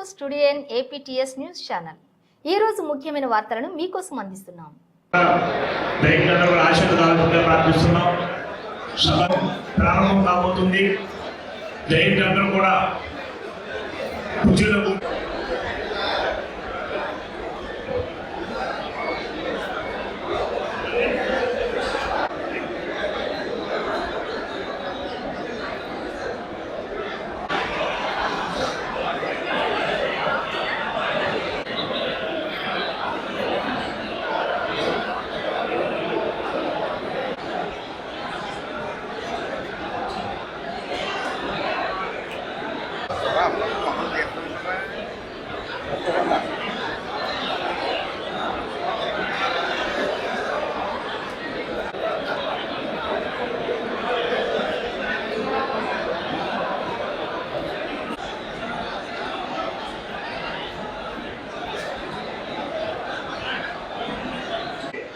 To studio APTS news channel. ఈ రోజు ముఖ్యమైన వార్తలను మీకోసం అందిస్తున్నాం. ప్రారంభం కాబోతుంది. దైవంగా కూడా కుర్చీలో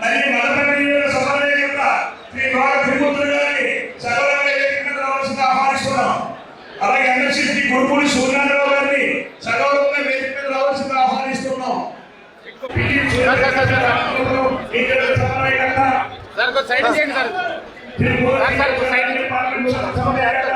మరి మదపల్లి సమాజం యొక్క శ్రీ బాల త్రిమూర్తులు గారిని సగౌరవంగా వేదిక రావాల్సింది ఆహ్వానిస్తున్నాం అలాగే ఎమ్మెల్సీ శ్రీ గురుపూడి సూర్యనారాయణ గారిని సగౌరవంగా వేదిక మీద రావాల్సింది ఆహ్వానిస్తున్నాం పిటి సూర్యనారాయణ ఇక్కడ సమన్వయకర్త సార్ కొంచెం సైడ్ చేయండి సార్. శ్రీ మూల సార్, సార్, సైడ్. డిపార్ట్మెంట్ సమన్వయకర్త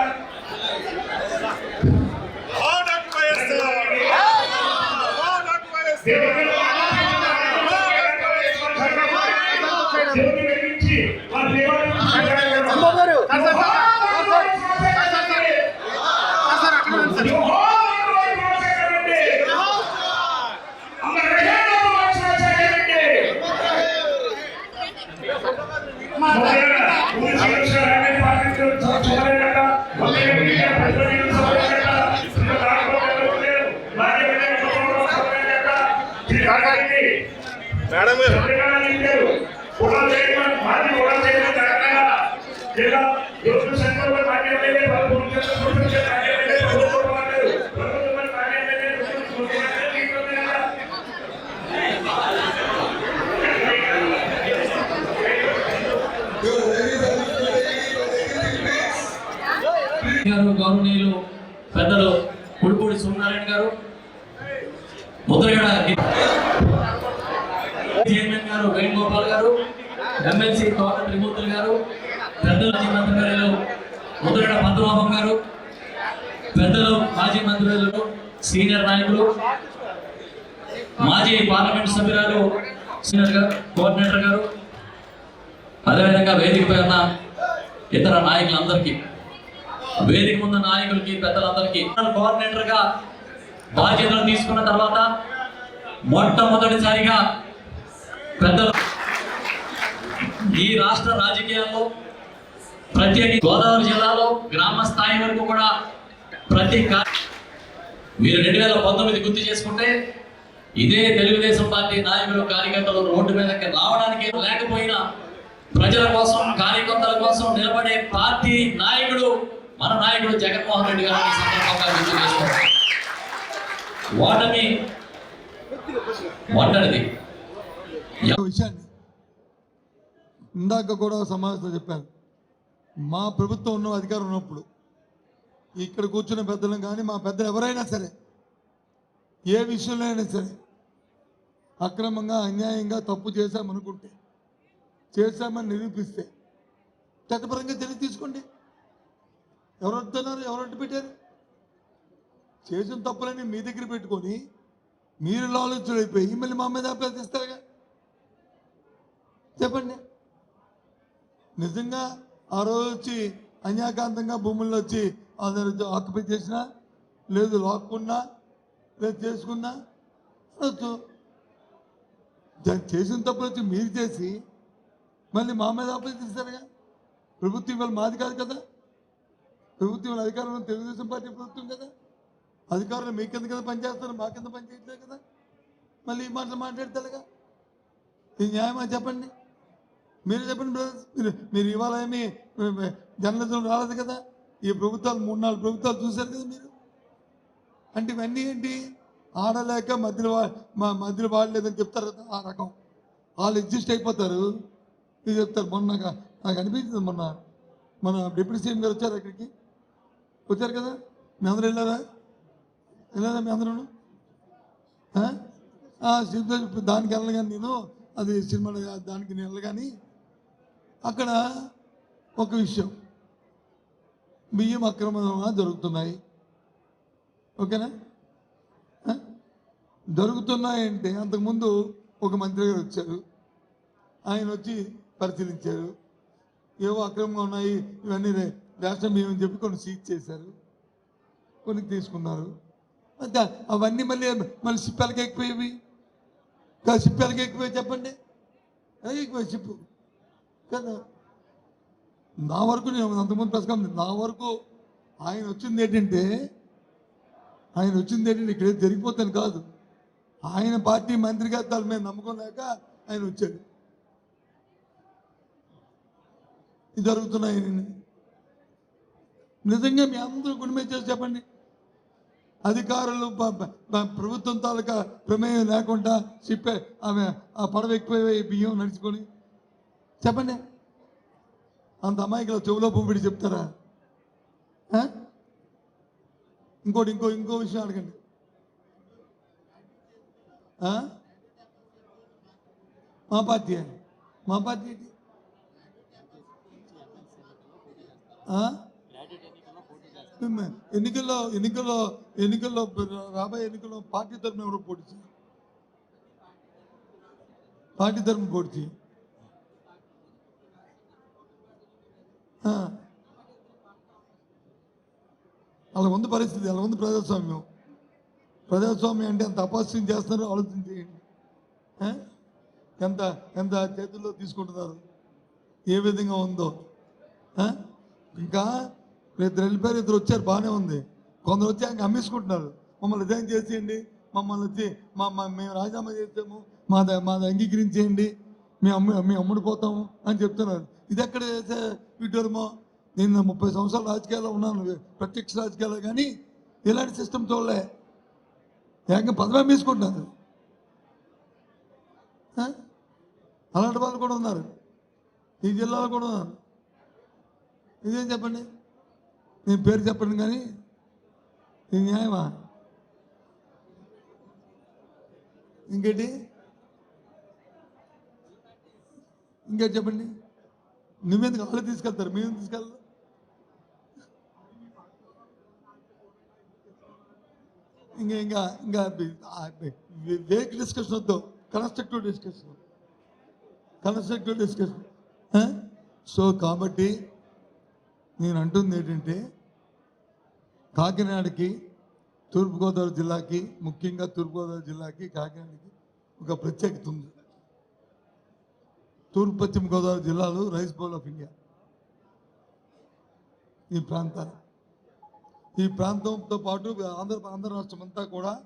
మేడం గారు. గౌరవనీయులు పెద్దలు కుడిపూడి సూర్యనారాయణ గారు ముద్రగడ చైర్మన్ గారు వేణుగోపాల్ గారు ఎమ్మెల్సీ తోట త్రిమూర్తులు గారు పెద్దలు మాజీ గారు ముద్రడ పద్మనాభం గారు పెద్దలు మాజీ మంత్రివర్యులు సీనియర్ నాయకులు మాజీ పార్లమెంట్ సభ్యురాలు సీనియర్ గారు కోఆర్డినేటర్ గారు అదేవిధంగా వేదికపై ఉన్న ఇతర నాయకులందరికీ వేదిక ముందు నాయకులకి పెద్దలందరికీ కోఆర్డినేటర్గా బాధ్యతలు తీసుకున్న తర్వాత మొట్టమొదటిసారిగా పెద్దలు ఈ రాష్ట్ర రాజకీయాల్లో ప్రత్యేక గోదావరి జిల్లాలో గ్రామ స్థాయి వరకు కూడా ప్రతి మీరు రెండు వేల పంతొమ్మిది గుర్తు చేసుకుంటే ఇదే తెలుగుదేశం పార్టీ నాయకులు కార్యకర్తలు రోడ్డు మీదకి రావడానికి లేకపోయినా ప్రజల కోసం కార్యకర్తల కోసం నిలబడే పార్టీ నాయకుడు మన నాయకుడు జగన్మోహన్ రెడ్డి గారిని సందర్భంగా గుర్తు చేసుకోవాలి. ఓటమి ఒంటరిది. విషయాన్ని ఇందాక కూడా సమావేశంలో చెప్పాను. మా ప్రభుత్వం ఉన్న అధికారం ఉన్నప్పుడు ఇక్కడ కూర్చున్న పెద్దలు కానీ మా పెద్దలు ఎవరైనా సరే ఏ విషయంలో అయినా సరే అక్రమంగా అన్యాయంగా తప్పు చేశామనుకుంటే చేశామని నిరూపిస్తే చట్టపరంగా చర్య తీసుకోండి. ఎవరు ఎవరు అడ్డు పెట్టారు? చేసిన తప్పులని మీ దగ్గర పెట్టుకొని మీరు లాలోచులైపోయి మళ్ళీ మా మీద అభ్యర్థిస్తారుగా చెప్పండి. నిజంగా ఆ రోజు వచ్చి అన్యాకాంతంగా భూముల్లో వచ్చి అందరు ఆక్యుపై చేసినా లేదు లాక్కున్నా లేదు చేసుకున్నా అనొచ్చు. దాన్ని చేసిన తప్పులు వచ్చి మీరు చేసి మళ్ళీ మా మీద అభ్యర్థిస్తారుగా ప్రభుత్వం ఇవాళ మాది కాదు కదా? ప్రభుత్వం అధికారంలో తెలుగుదేశం పార్టీ ప్రభుత్వం కదా? అధికారులు మీ కింద కదా పనిచేస్తారు మా కింద పనిచేయట్లేదు కదా? మళ్ళీ ఈ మాటలు మాట్లాడతారుగా? ఇది న్యాయమా చెప్పండి? మీరు చెప్పండి బ్రదర్స్ మీరు మీరు ఇవాళ ఏమి జర్నలిజం రాలేదు కదా? ఈ ప్రభుత్వాలు మూడు నాలుగు ప్రభుత్వాలు చూశారు కదా మీరు? అంటే ఇవన్నీ ఏంటి? ఆడలేక మధ్యలో వా- మా మధ్యలో వాడలేదని చెప్తారు కదా ఆ రకం. వాళ్ళు ఎగ్జిస్ట్ అయిపోతారు. ఇది చెప్తారు. మొన్న నాకు అనిపించింది మొన్న. మన డిప్యూటీ సీఎం గారు వచ్చారు అక్కడికి. వచ్చారు కదా? మీ అందరూ వెళ్ళారా? వెళ్ళారా మీ అందరూ సినిమా దానికి వెళ్ళను కానీ నేను. అది సినిమా దానికి నేను వెళ్ళగాని కానీ. అక్కడ ఒక విషయం. బియ్యం అక్రమంగా దొరుకుతున్నాయి ఓకేనా? దొరుకుతున్నాయంటే అంతకుముందు ఒక మంత్రి గారు వచ్చారు. ఆయన వచ్చి పరిశీలించారు. ఏవో అక్రమంగా ఉన్నాయి ఇవన్నీ రే- రేషన్ బియ్యం అని చెప్పి కొన్ని సీజ్ చేశారు. కొన్ని తీసుకున్నారు. అంతే. అవన్నీ మళ్ళీ మళ్ళీ సిప్పాలకి ఎక్కిపోయేవి కాదు ఎక్కిపోయి చెప్పండి. ఎక్కిపోయి ఎక్కువ కదా? నా వరకు నేను అంతకుముందు ప్రసంగం నా వరకు ఆయన వచ్చింది ఏంటంటే ఆయన వచ్చింది ఏంటంటే ఇక్కడే జరిగిపోతాను కాదు. ఆయన పార్టీ మంత్రిగా తల మీద నమ్మకం లేక ఆయన వచ్చాడు. జరుగుతున్నాయి నిజంగా మీ అందరూ గుణమే చేసి చెప్పండి. అధికారులు ప్రభుత్వం తాలూకా ప్రమేయం లేకుండా చెప్పే ఆమె ఆ పడవ ఎక్కువ బియ్యం నడుచుకొని చెప్పండి. అంత అమాయకుల చెవులో పువ్వుడి చెప్తారా? ఇంకోటి ఇంకో ఇంకో విషయం అడగండి. మా పార్టీ మా పార్టీ ఎన్నికల్లో ఎన్నికల్లో ఎన్నికల్లో రాబోయే ఎన్నికల్లో పార్టీ తరఫున ఎవరు పోటీ పార్టీ తరఫున పోటీ చేయాలి ఆ. అలా ఉంది పరిస్థితి అలా ఉంది ప్రజాస్వామ్యం. ప్రజాస్వామ్యం అంటే ఎంత అపాస్యం చేస్తున్నారో ఆలోచన చేయండి. ఎంత ఎంత చేతుల్లో తీసుకుంటున్నారు? ఏ విధంగా ఉందో? ఇంకా ఇద్దరు వెళ్ళిపోయారు ఇద్దరు వచ్చారు బాగానే ఉంది. కొందరు వచ్చి ఆయన అమ్మేసుకుంటున్నారు. మమ్మల్ని రిజైన్ చేసేయండి మమ్మల్ని వచ్చి మా మేము రాజీనామా చేస్తాము మాది మాది అంగీకరించేయండి. మేము అమ్ము మేము అమ్ముడిపోతాము అని చెప్తున్నారు. ఇది ఎక్కడ చేసే విడ్డూరమో? నేను ముప్పై సంవత్సరాలు రాజకీయాల్లో ఉన్నాను ప్రత్యక్ష రాజకీయాల్లో కానీ ఇలాంటి సిస్టమ్ చూడలే ఏకంగా పదమే తీసుకుంటున్నారు అలాంటి వాళ్ళు కూడా ఉన్నారు. ఈ జిల్లాలో కూడా ఉన్నారు. ఇదేం చెప్పండి? నేను పేరు చెప్పండి కానీ. ఇది న్యాయమా? ఇంకేంటి? ఇంకా చెప్పండి. నువ్వెందుకు వాళ్ళు తీసుకెళ్తారు? మేము తీసుకెళ్ళదు ఇంకా ఇంకా ఇంకా వేక్ డిస్కషన్ వద్దు. Constructive discussion. Constructive discussion. So కాబట్టి నేను అంటుంది ఏంటంటే కాకినాడకి తూర్పుగోదావరి జిల్లాకి ముఖ్యంగా తూర్పుగోదావరి జిల్లాకి కాకినాడకి ఒక ప్రత్యేకత ఉంది. తూర్పు పశ్చిమ గోదావరి జిల్లాలు రైస్ బౌల్ ఆఫ్ ఇండియా. ఈ ప్రాంతాలు. ఈ ప్రాంతంతో పాటు ఆంధ్ర ఆంధ్ర రాష్ట్రం అంతా కూడా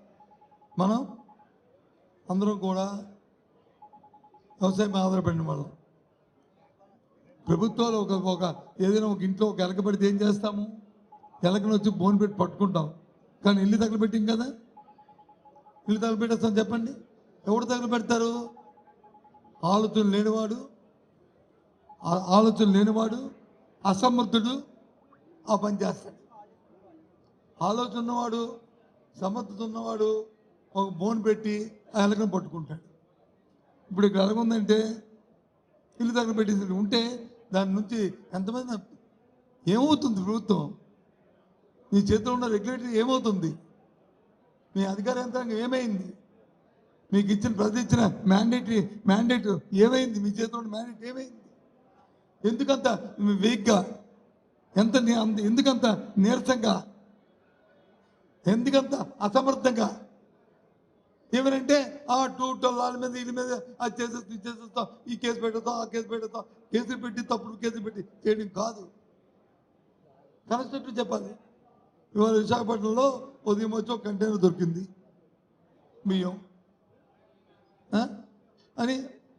మనం అందరం కూడా వ్యవసాయం ఆధారపడిన వాళ్ళం. ప్రభుత్వాలు ఒక ఒక ఏదైనా ఒక ఇంట్లో ఒక ఎలక పెడితే ఏం చేస్తాము? ఎలకను వచ్చి బోన్ పెట్టి పట్టుకుంటాం. కానీ ఇల్లు తగలబెట్టిం కదా? ఇల్లు తగలబెట్టేస్తాం చెప్పండి. ఎవరు తగలబెడతారు? ఆలోచన లేనివాడు ఆలోచన లేనివాడు అసమర్థుడు ఆ పని చేస్తాడు. ఆలోచన ఉన్నవాడు సమర్థత ఉన్నవాడు ఒక బోన్ పెట్టి ఆ ఎలకను పట్టుకుంటాడు. ఇప్పుడు ఇక్కడ ఎలాగుందంటే ఇల్లు దగ్గర పెట్టేసి ఉంటే దాని నుంచి ఎంతమంది ఏమవుతుంది ప్రభుత్వం? మీ చేతిలో ఉన్న రెగ్యులేటరీ ఏమవుతుంది? మీ అధికార యంత్రాంగం ఏమైంది? మీకు ఇచ్చిన ప్రతి ఇచ్చిన మ్యాండేటరీ మ్యాండేట్ ఏమైంది? మీ చేతిలో మ్యాండేట్ ఏమైంది? ఎందుకంత వీక్గా ఎంత అంత ఎందుకంత నీరసంగా? ఎందుకంత అసమర్థంగా? ఏమనంటే ఆ టూ వాళ్ళ మీద వీళ్ళ మీద అది చేసేస్తాం చేసేస్తాం ఈ కేసు పెట్టేస్తాం ఆ కేసు పెట్టేస్తాం కేసులు పెట్టి తప్పుడు కేసులు పెట్టి చేయడం కాదు. కన్స్ట్రక్టివ్ చెప్పాలి ఇవాళ విశాఖపట్నంలో ఉదయం వచ్చి ఒక కంటైనర్ దొరికింది. బియ్యం. అని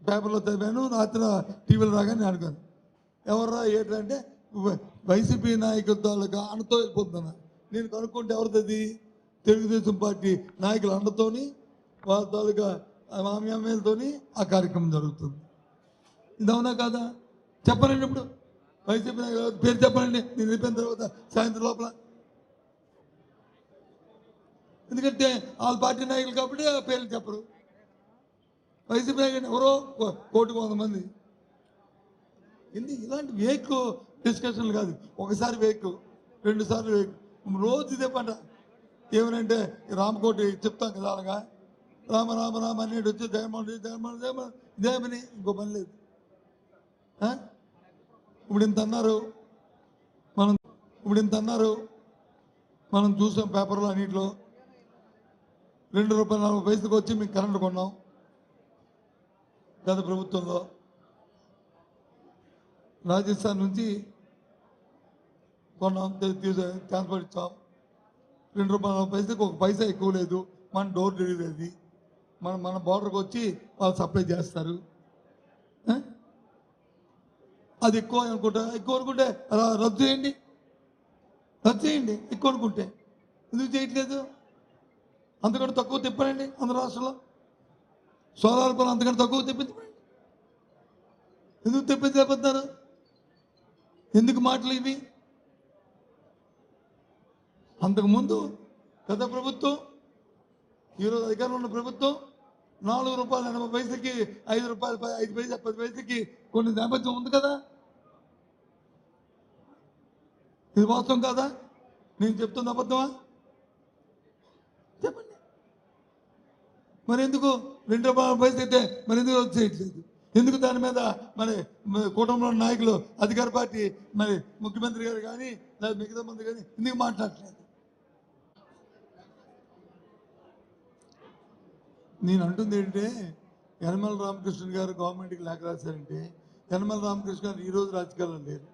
పేపర్లో చదివాను రాత్రి టీవీలో రాగానే అనుకోను ఎవర్రా ఏంటంటే వైసీపీ నాయకులతో తాలూకా అండతో వెళ్ళిపోతున్నా నేను కనుక్కుంటే ఎవరిది తెలుగుదేశం పార్టీ నాయకుల అండతోని వాళ్ళ తాలూకా మామ్యామ్మలతోని ఆ కార్యక్రమం జరుగుతుంది. ఇదవునా కాదా? చెప్పనండి ఇప్పుడు. వైసీపీ నాయకులు పేరు చెప్పనండి నేను వెళ్ళిపోయిన తర్వాత సాయంత్రం లోపల. ఎందుకంటే వాళ్ళ పార్టీ నాయకులు కాబట్టి ఆ పేర్లు చెప్పరు. వైసీపీ నాయకుడు ఎవరో కో- కోటికి వంద మంది. ఎందుకు ఇలాంటి వేక్ డిస్కషన్లు కాదు. ఒకసారి వేక్ రెండుసార్లు వేక్ రోజు ఇదే పంట ఏమనంటే రామకోటి చెప్తాం కదా అలాగా? రామ రామ రామ అనేది వచ్చి జగన్మోహన్ రెడ్డి జగన్మోహన్ రెడ్డి జగన్మోహన్ ఇదేమని ఇంకో పని లేదు. ఇప్పుడు ఇంత అన్నారు. మనం ఇప్పుడు ఇంత అన్నారు. మనం చూసాం పేపర్లో అన్నింటిలో. రెండు రూపాయల నలభై పైసలకు వచ్చి మేము కరెంటు కొన్నాం. గత ప్రభుత్వంలో రాజస్థాన్ నుంచి కొన్నాం ట్రాన్స్ఫర్ ఇచ్చాం. రెండు రూపాయల పైసలకు ఒక పైసా ఎక్కువ లేదు. మన డోర్ డెలివరీ మన మన బార్డర్కి వచ్చి వాళ్ళు సప్లై చేస్తారు. అది ఎక్కువ అనుకుంటా ఎక్కువ అనుకుంటే రద్దు చేయండి. రద్దు చేయండి ఎక్కువ అనుకుంటే. ఎందుకు చేయట్లేదు? అంతకంటే తక్కువ తిప్పనండి ఆంధ్ర రాష్ట్రంలో. సోలార్ పనులు అంతకంటే తక్కువ తెప్పించండి ఎందుకు తెప్పించలేకపోతున్నారు ఎందుకు మాటలు ఇవి? అంతకుముందు గత ప్రభుత్వం ఈరోజు అధికారంలో ఉన్న ప్రభుత్వం నాలుగు రూపాయలు ఎనభై పైసలకి ఐదు రూపాయలు ఐదు పైసలు పది పైసలకి కొన్ని నేపథ్యం ఉంది కదా? ఇది వాస్తవం కాదా? నేను చెప్తున్న అబద్ధమా? చెప్పండి. మరి ఎందుకు రెండు పరిస్థితి అయితే మరి ఎందుకు చేయట్లేదు? ఎందుకు దాని మీద మరి మరి నాయకులు అధికార పార్టీ మరి ముఖ్యమంత్రి గారు కానీ లేదా మిగతా మంత్రి కానీ ఎందుకు మాట్లాడట్లేదు? నేను అంటుంది ఏంటంటే యనమల రామకృష్ణ గారు గవర్నమెంట్కి లేఖ రాశారంటే యనమల రామకృష్ణ గారు ఈరోజు రాజకీయాల్లో లేరు.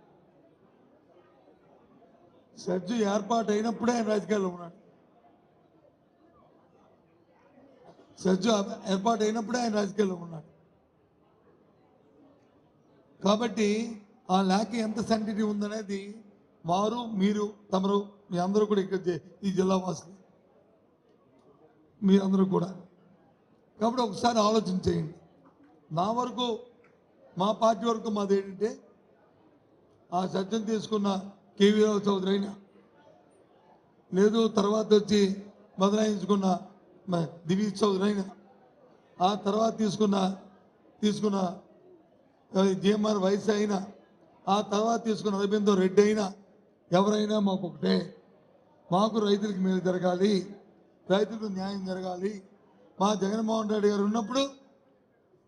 సజ్జు ఏర్పాటు అయినప్పుడే ఆయన రాజకీయాల్లో ఉన్నాడు. సజ్జు ఏర్పాటు అయినప్పుడే ఆయన రాజకీయాల్లో ఉన్నాడు. కాబట్టి ఆ లేఖ ఎంత సెంటిటీ ఉందనేది వారు మీరు తమరు మీ అందరూ కూడా ఇక్కడ ఈ జిల్లా వాసులు. మీరందరూ కూడా. కాబట్టి ఒకసారి ఆలోచన చేయండి. నా వరకు మా పార్టీ వరకు మాది ఏంటంటే ఆ సత్యం తీసుకున్న కేవీరావు చౌదరి అయినా లేదు తర్వాత వచ్చి బదలాయించుకున్న దివి దివీష్ చౌదరి ఆ తర్వాత తీసుకున్న తీసుకున్న జిఎంఆర్ వైస్ అయినా ఆ తర్వాత తీసుకున్న అరబిందో రెడ్డి అయినా ఎవరైనా మాకు ఒకటే మాకు రైతులకు మేలు జరగాలి రైతులకు న్యాయం జరగాలి. మా జగన్మోహన్ రెడ్డి గారు ఉన్నప్పుడు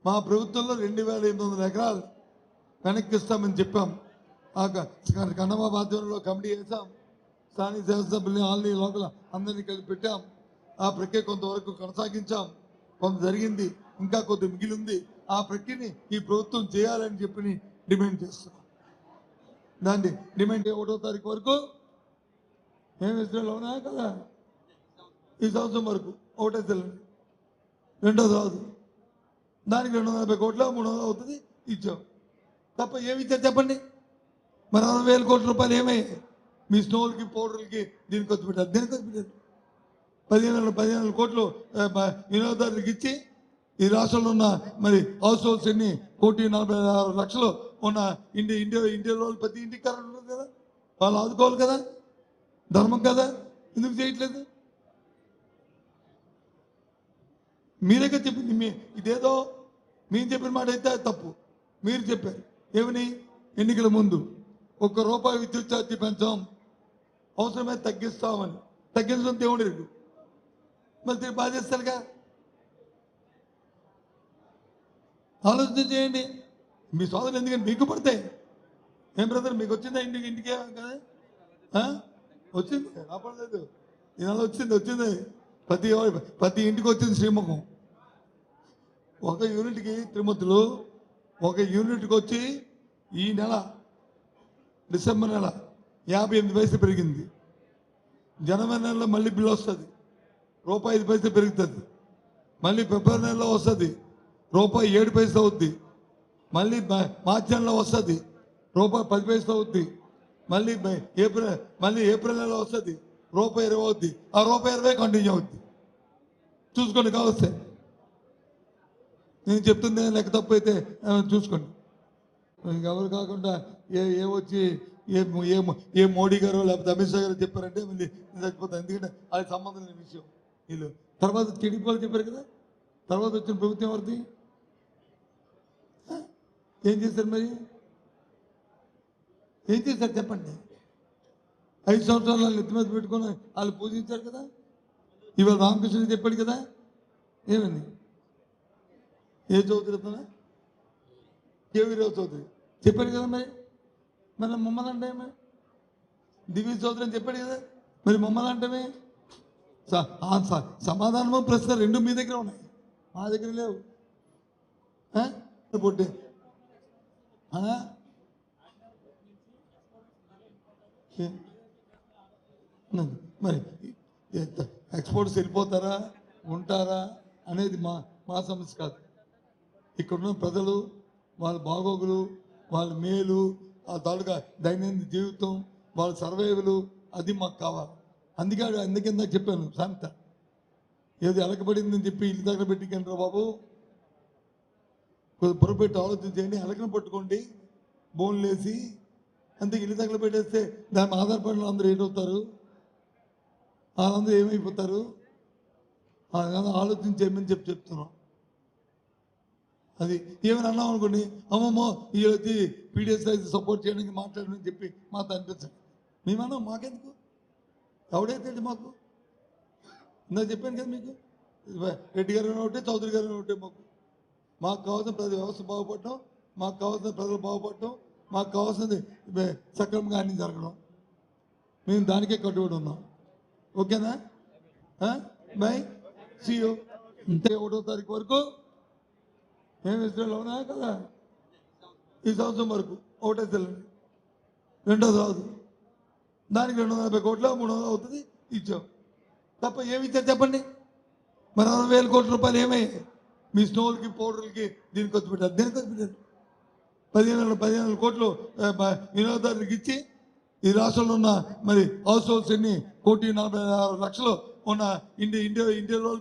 మా ప్రభుత్వంలో రెండు వేల ఎనిమిది వందల ఎకరాలు వెనక్కి ఇస్తామని చెప్పాం. ఆ కన్నమ్మ ఆధ్వర్యంలో కమిటీ వేసాం. స్థానిక శాసనసభ్యుల్ని ఆల్ని లోపల అందరినీ కలిపి పెట్టాం. ఆ ప్రక్రియ కొంతవరకు కొనసాగించాం. కొంత జరిగింది ఇంకా కొద్ది మిగిలి ఉంది ఆ ప్రక్రియని ఈ ప్రభుత్వం చేయాలని చెప్పి డిమాండ్ చేస్తున్నాం. దాన్ని డిమాండ్ ఒకటో తారీఖు వరకు మేము ఇస్తున్నాడు అవునా కదా? ఈ సంవత్సరం వరకు ఒకటే తెల్లండి రెండోది రాదు. దానికి రెండు వందల యాభై కోట్ల మూడు వందలు అవుతుంది ఇచ్చాం. తప్ప ఏమి ఇచ్చారు చెప్పండి? మరి అరవై వేల కోట్ల రూపాయలు ఏమయ్యాయి? మీ స్నోల్కి పౌడర్లకి దీనికి వచ్చి పెట్టారు. దీనికి వచ్చి పెట్టారు. పదిహేను పదిహేను కోట్లు వినియోగదారులకు ఇచ్చి ఈ రాష్ట్రంలో ఉన్న మరి హౌస్ హోల్డ్స్ ఎన్ని? కోటి నలభై ఆరు లక్షలు ఉన్న ఇంటి ఇండియా ఇండియాలో ప్రతి ఇంటికి కరెంట్ ఉంటుంది కదా? వాళ్ళు ఆదుకోవాలి కదా? ధర్మం కదా? ఎందుకు చేయట్లేదు? మీరేగా చెప్పింది? మీ ఇదేదో మీరు చెప్పిన మాట అయితే తప్పు. మీరు చెప్పారు. ఏమని? ఎన్నికల ముందు ఒక్క రూపాయి విద్యుత్ ఛార్జీ పెంచాం. అవసరమే తగ్గిస్తామని. తగ్గించడం దేవుడు మళ్ళీ మరి తిరిగి బాధేస్తారుగా ఆలోచన చేయండి. మీ సోదరులు ఎందుకంటే మీకు పడతాయి? ఏం బ్రదర్ మీకు వచ్చిందా ఇంటికి? ఇంటికి కదా? వచ్చింది. రాపడలేదు ఈ నెల వచ్చింది వచ్చింది. ప్రతి ప్రతి ఇంటికి వచ్చింది శ్రీముఖం. ఒక యూనిట్కి తిరుమతులు ఒక యూనిట్కి వచ్చి ఈ నెల డిసెంబర్ నెల యాభై ఎనిమిది వయసు పెరిగింది. జనవరి నెలలో మళ్ళీ బిల్ వస్తుంది. రూపాయి ఐదు పైసలు పెరుగుతుంది. మళ్ళీ ఫిబ్రవరి నెలలో వస్తుంది. రూపాయి ఏడు పైసలు అవుద్ది. మళ్ళీ మార్చి నెలలో వస్తుంది. రూపాయి పది పైసలు అవుద్ది. మళ్ళీ ఏప్రిల్ మళ్ళీ ఏప్రిల్ నెలలో వస్తుంది. రూపాయి ఇరవై అవుద్ది. ఆ రూపాయి ఇరవై కంటిన్యూ అవుద్ది. చూసుకోండి కావస్తే నేను చెప్తుంది లెక్క తప్పు అయితే చూసుకోండి. ఇంకెవరు కాకుండా ఏ ఏ వచ్చి ఏ ఏ ఏ మోడీ గారు లేకపోతే అమిత్ షా గారు చెప్పారంటే మళ్ళీ చచ్చిపోతాను. ఎందుకంటే అది సంబంధం లేని విషయం. వీళ్ళు. తర్వాత టీడీపీ వాళ్ళు చెప్పారు కదా? తర్వాత వచ్చిన ప్రభుత్వం ఎవరిది? ఏం చేశారు మరి? ఏం చేశారు చెప్పండి. ఐదు సంవత్సరాలు వాళ్ళు ఎత్తి మీద పెట్టుకొని వాళ్ళు పూజించారు కదా? ఇవాళ రామకృష్ణ చెప్పాడు కదా? ఏమని ఏ చౌదరి అతను? కేవీరావు చౌదరి. చెప్పాడు కదా మరి? మరి మమ్మల్ని అంటే మరి దివ్య చౌదరి అని చెప్పాడు కదా? మరి మమ్మల్ని అంటే సమాధానము ప్రశ్న రెండు మీ దగ్గర ఉన్నాయి. మా దగ్గర లేవు. పొట్టి మరి ఎక్స్పోర్ట్స్ వెళ్ళిపోతారా? ఉంటారా? అనేది మా మా సమస్య కాదు. ఇక్కడున్న ప్రజలు వాళ్ళ బాగోగులు వాళ్ళ మేలు ఆ తాలూకా దైనందిన జీవితం వాళ్ళ సర్వైవలు అది మాకు కావాలి. అందుకే అందుకే ఇందాక చెప్పాను శాంత ఏది ఎలకబడిందని చెప్పి ఇల్లు దగ్గర పెట్టికంటారా బాబు. కొద్ది పొరపెట్టి ఆలోచన చేయండి పట్టుకోండి బోన్లేసి అంతే ఇల్లు దగ్గర పెట్టేస్తే దాని ఆధారపడిన అందరూ ఏంటవుతారు వాళ్ళందరూ ఏమైపోతారు? అలాగే ఆలోచన చేయమని చెప్పి చెప్తున్నాం. అది ఏమని అన్నాం అనుకోండి అమ్మమ్మో ఈ వచ్చి పీడిఎస్ సపోర్ట్ చేయడానికి మాట్లాడమని చెప్పి మాతో అనిపించండి మేమన్నా మాకెందుకు? ఎవడైతే మాకు? నేను చెప్పాను కదా మీకు? రెడ్డి గారు ఒకటే చౌదరి గారు ఒకటే మాకు. మాకు కావాల్సిన ప్రతి వ్యవస్థ బాగుపడటం మాకు కావాల్సిన ప్రజలు బాగుపడటం మాకు కావాల్సింది సక్రమంగా అన్ని జరగడం. మేము దానికే కట్టుబడి ఉన్నాం. ఓకేనా? బై సియో అంటే ఒకటో తారీఖు వరకు. మేము ఇష్టంలో ఉన్నా కదా ఈ సంవత్సరం వరకు. ఒకటే తెల్లండి రెండోది రాదు. దానికి రెండు వందల యాభై కోట్ల మూడు వందలు అవుతుంది ఇచ్చాం. తప్ప ఏమి ఇచ్చారు చెప్పండి? మరి అరవై వేల కోట్ల రూపాయలు ఏమయ్యాయి మీ స్నోల్కి పౌడర్లకి దీనికి ఖర్చు పెట్టారు. దీనికి ఖర్చు పెట్టారు? పదిహేను పదిహేను కోట్లు వినియోగదారులకు ఇచ్చి ఈ రాష్ట్రంలో ఉన్న మరి హౌస్ హోల్డ్స్ ఎన్ని? కోటి నలభై ఆరు లక్షలు ఉన్న ఇండియా ఇండియా ఇండియాలో